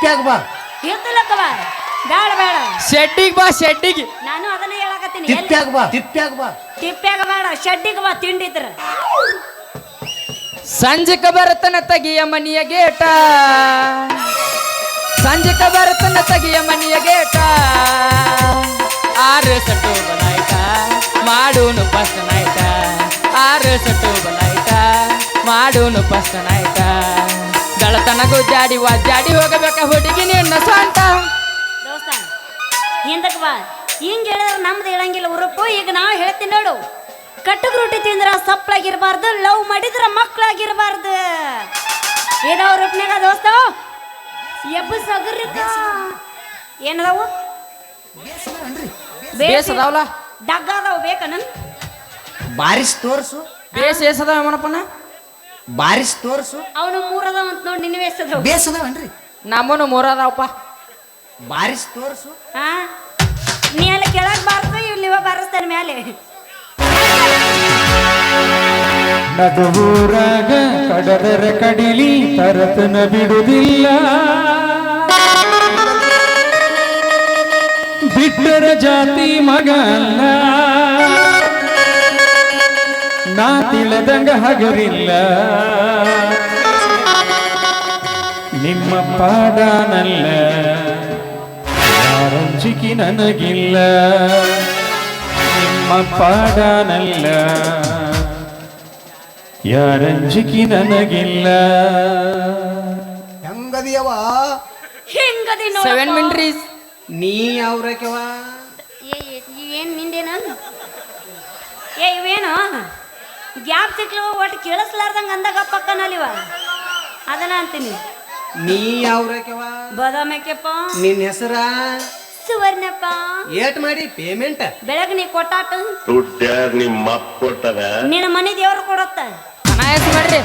ತಿಪ್ಪ್ಯಾಗ ಬಾ? ಇರ್ತಿಲ್ಲಕ್ಕವ ಬೇಡ ಬೇಡ. ಶೆಡ್ಡಿಗೆ ಬಾ ಶೆಡ್ಡಿಗೆ. ನಾನು ಅದನ್ನ ಹೇಳಕತ್ತೀನಿ. ಎಲ್ಲಿ? ತಿಪ್ಪ್ಯಾಗ ಬಾ ತಿಪ್ಪ್ಯಾಗ ಬಾ. ತಿಪ್ಪ್ಯಾಗ ಬೇಡ ಶೆಡ್ಡಿಗೆ ಬಾ ತಿಂಡಿದ್ರ ಸಂಜಿಕ ಬರತನ ತಗಿಯ ಮನಿಯ ಗೇಟ. ಸಂಜಿಕ ಬರತನ ತಗಿಯ ಮನಿಯ ಗೇಟ. ಆರು ಸಟ್ಟು ಬಲಾಯ್ತ ಮಾಡೂನು ಫಸ್ಟ್ ನಾಯ್ತ. ಆರು ಸಟ್ಟು ಬಲಾಯ್ತ ಮಾಡೂನು ಫಸ್ಟ್ ನಾಯ್ತ. ಗಳತನ ವಾ ಜಾಡಿ ಹೋಗಬೇಕ ಹುಡುಗಿ ನಿನ್ನ ಸ್ವಂತ. ದೋಸ್ತ ಹಿಂದಕ್ ಬಾ. ಹಿಂಗ್ ಹೇಳಿದ್ರೆ ನಮ್ದು ಹೇಳಂಗಿಲ್ಲ ಉರುಪು ಈಗ ನಾವು ಹೇಳ್ತೀನಿ ನೋಡು. ಕಟ್ಟಗ ರೊಟ್ಟಿ ತಿಂದ್ರ ಸಪ್ಪಳಾಗಿರ್ಬಾರ್ದು ಲವ್ ಮಾಡಿದ್ರ ಮಕ್ಕಳಾಗಿರ್ಬಾರ್ದು. ಏನೋ ರೂಪ್ನಾಗ ದೋಸ್ತ? ಎಬ್ಬ ಸಗರ್ ಏನದಾವು? ಬೇಸ್. ಅದಾವಲ್ಲ ಡಗ್ ಅದಾವು ಬೇಕನ ಬಾರಿಸ್ ತೋರ್ಸು. ಬೇಸ್ ಏಸದ ಮನಪ್ಪನ? ಬಾರಿಸ್ ತೋರ್ಸು. ಅವನು ಮೂರದಾವ ಅಂತ ನೋಡಿ ನಿನ್ನ ಬೇಸದ ಬೇಸ್ ಅದಾವನ್ರಿ ನಮ್ಮನು ಮೂರದವಪ್ಪ. ಬಾರಿಸ್ ತೋರ್ಸು. ಹಾ ನೀ ಅಲ್ಲಿ ಕೆಳಗೆ ಬಾರ್ದು ಇಲ್ಲಿ ಬಾರಿಸ್ತಾನೆ ಮೇಲೆ ನದೂರಾಗ ಕಡದರ ಕಡಿಲಿ ತರತನ ಬಿಡುವುದಿಲ್ಲ ಬಿಟ್ಟರ ಜಾತಿ ಮಗ ಅಲ್ಲ ನಾ ತಿಳದಂಗ ಹಗರಿಲ್ಲ. ನಿಮ್ಮ ಪಾಡನಲ್ಲ ಯಾರಂಜಿಕಿ ನನಗಿಲ್ಲ. ನಿಮ್ಮ ಪಾಡನಲ್ಲ ಯಾರಂಜಿಕಿ ನನಗಿಲ್ಲ. ಹೆಂಗದಿಯವ ಹೆಂಗದಿ ಸೆವೆನ್ ಮಿಂಟ್ರೀಸ್ ನೀ ಯಾವ್ರಕ್ಯವ ಏನ್ ನಿಂದೇನ? ಏ ಇವೇನು? ಗ್ಯಾಪ್ ಸಿಕ್ಲು ಒಟ್ಟು ಕೇಳಿಸ್ಲಾರ್ದಂಗ ಅಂದಾಗ ಪಕ್ಕನಲ್ಲಿವ. ಅದನ್ನ ಅಂತೀನಿ. ನೀ ಯಾವ್ರಕ್ಯವ ಬದಾಮಕ್ಕೆಪ್ಪ ನಿನ್ನ ಹೆಸರ? ಸುವರ್ಣಪ್ಪ. ಏಟ್ ಮಾಡಿ ಪೇಮೆಂಟ್ ಬೆಳಗ್ಗೆ ನೀ ಕೊಟ್ಟಾಟ. ನಿಮ್ಮ ಕೊಟ್ಟದ. ನಿನ್ನ ಮನೆ ದೇವ್ರು ಕೊಡತ್ತ. ಅನಾಯಸ್ ಮಾಡ್ರಿ.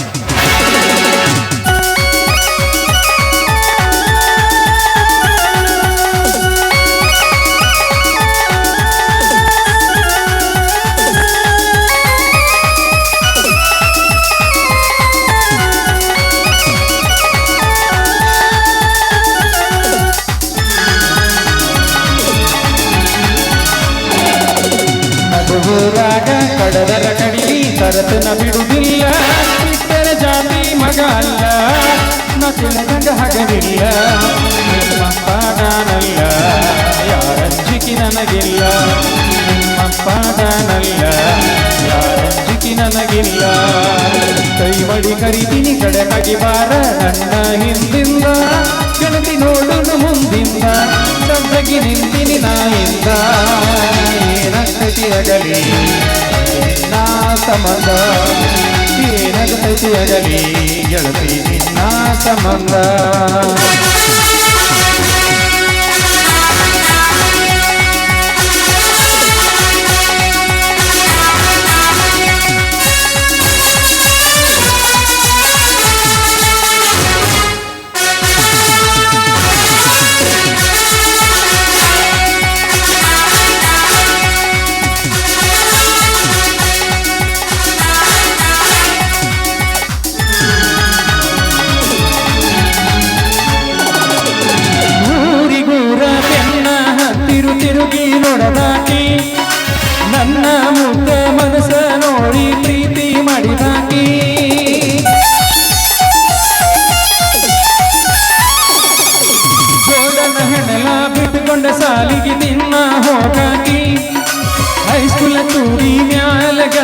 ಕಡದರ ಕಡಿಲಿ ತರತನ ಬಿಡುವುದಿಲ್ಲ. ಬಿಟ್ಟರ ಜಾತಿ ಮಗ ಅಲ್ಲ. ನಾ ತಿಳದಂಗ ಹಗಲಿಲ್ಲ. ನಿಮ್ಮಪ್ಪ ನಾನಲ್ಲ ಯಾರಂಜಿಕೆ ನನಗಿಲ್ಲ ನಿಮ್ಮಪ್ಪ ನಾನಲ್ಲ ಯಾರಂಜಿಕೆ ನನಗಿಲ್ಲ. ಕೈ ಮಡಿ ಕರಿತೀನಿ ಕಡೆ ಬಾರ. ನನ್ನ ಹಿಂದಿಂದ ಗೆಳತಿ ನೋಡುನು ಮುಂದಿಂದ. ಡಬ್ಬಗಿ ನಿಂತಿನಿ ನಾಯಿಂದ. ಏನಗಲಿ ನಿನ್ನ ಸಂಬಂಧ ಏನಗಲಿ ಗೆಳತಿ ನಿನ್ನ ಸಂಬಂಧ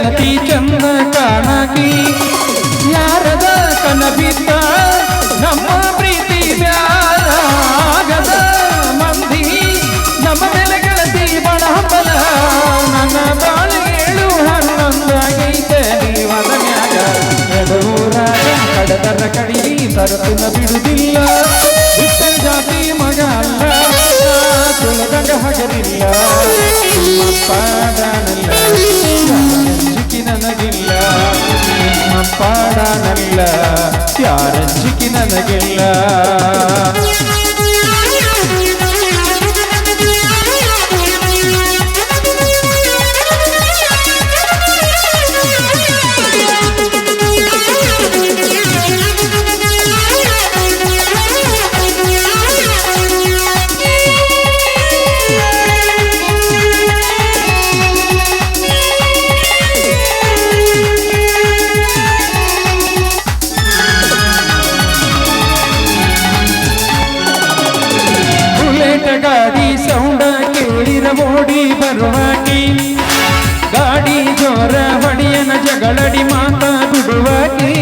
ಗೆಳತಿ ಚಂದ ಕಾಣಕಿ ಯಾರದ ಕನಬಿದ್ದ ನಮ್ಮ ಪ್ರೀತಿ ಮ್ಯಾಲಾಗದ ಮಂದಿ, ನಮ್ಮ ಮೇಲೆ ಗೆಳತಿ ಬಣ ಬಲ ನನ್ನ ಬಾಳಿಗೇಳು ಹನ್ನೊಂದಾಗೈತೆ ನೀವದ ಮ್ಯಾಗ ಎಡೂರಾಗ ಕಡದರ ಕಡಿಲಿ ತರತುನ ಬಿಡುವುದಿಲ್ಲ ಜಾತಿ ಮಗ ಅಲ್ಲ ತುಳದಂಗ ಪಾಡನಲ್ಲ ಯಾರಂಜಿಕೆ ನನಗಿಲ್ಲ. ನಿಮ್ಮ ಪಾಡನಲ್ಲ ಯಾರಂಜಿಕೆ ನನಗಿಲ್ಲ. ಬರುವಾಕಿ ಗಾಡಿ ಜೋರ ಹೊಡೆಯನ ಜಗಳಡಿ ಮಾತಾ ಬಿಡುವಾಕಿ.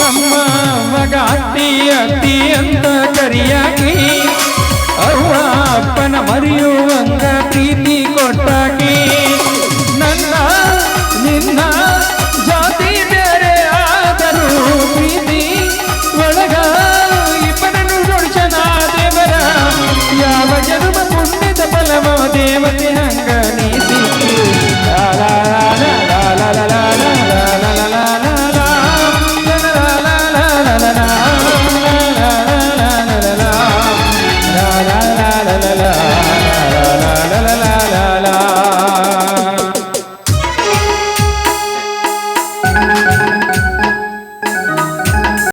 ನಮ್ಮ ಮಗ ಅತ್ತಿ ಅತ್ತಿ ಅಂತ